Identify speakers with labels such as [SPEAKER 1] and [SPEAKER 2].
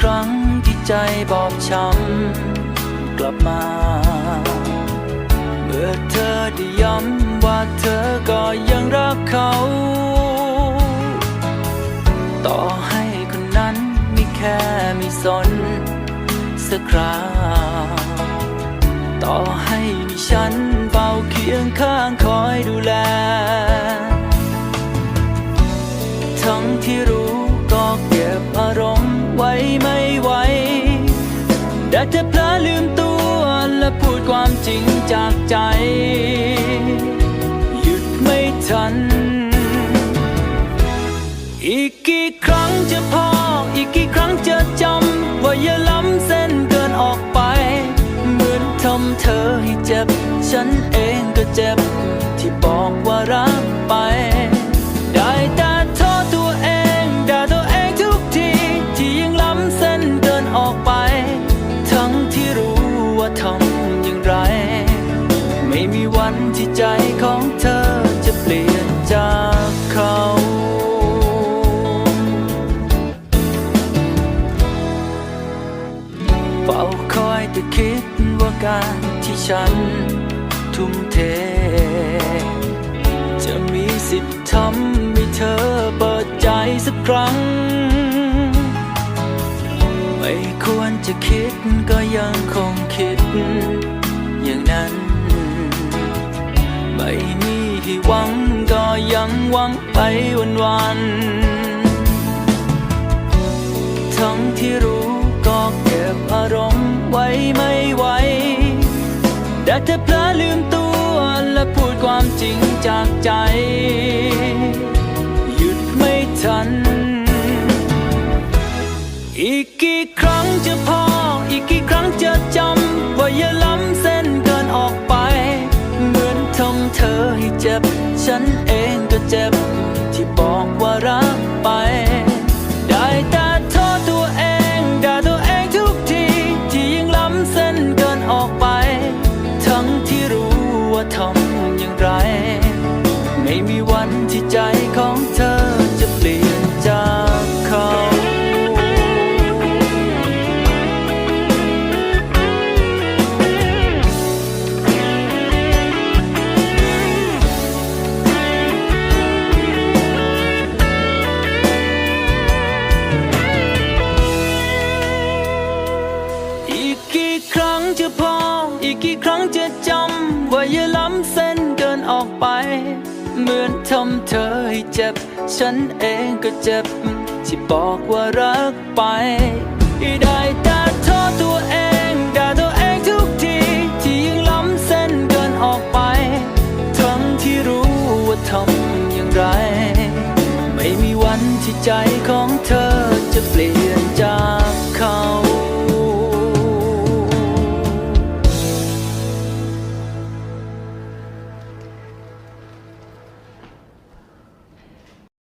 [SPEAKER 1] ครั้งที่ใจบอบช้ำกลับมา เมื่อเธอได้ย้ำว่าเธอก็ยังรักเขา ต่อให้คนนั้นไม่แค่ไม่สนสักคราต่อให้มีฉันเฝ้าเคียงข้าง ได้แต่เพลอลืมตัวและพูดความจริงจากใจ หยุดไม่ทัน อีกกี่ครั้งจะพอ อีกกี่ครั้งจะจำ ว่าอย่าล้ำเส้นเกินออกไป เหมือนทำเธอให้เจ็บ ฉันเองก็เจ็บ ที่บอกว่ารักไป ฝ้าคอยแต่คิดว่าการที่ฉันทุ่มเท จะมีสิทธิ์ทำให้เธอเปิดใจสักครั้ง ไม่ควรจะคิดก็ยังคงคิด อย่างนั้น ไม่มีให้หวังก็ยังหวังไปวันวัน ทั้งที่รู้ ก็เก็บอารมณ์ไว้ไม่ไหวได้แต่เพลอลืมตัวและพูดความจริงจากใจ หยุดไม่ทัน อีกกี่ครั้งจะพอ อีกกี่ครั้งจะจำ ว่าอย่าล้ำเส้นเกินออกไป เหมือนทำเธอให้เจ็บ ฉันเองก็เจ็บ ที่บอกว่ารักไป กี่ครั้งจะจำว่าอย่าล้ำเส้นเกินออกไป เหมือนทำเธอให้เจ็บ ฉันเองก็เจ็บ ที่บอกว่ารักไปได้แต่โทษตัวเองด่าตัวเองทุกที ที่ยังล้ำเส้นเกินออกไป ทั้งที่รู้ว่าทำอย่างไร ไม่มีวันที่ใจของเธอจะเปลี่ยน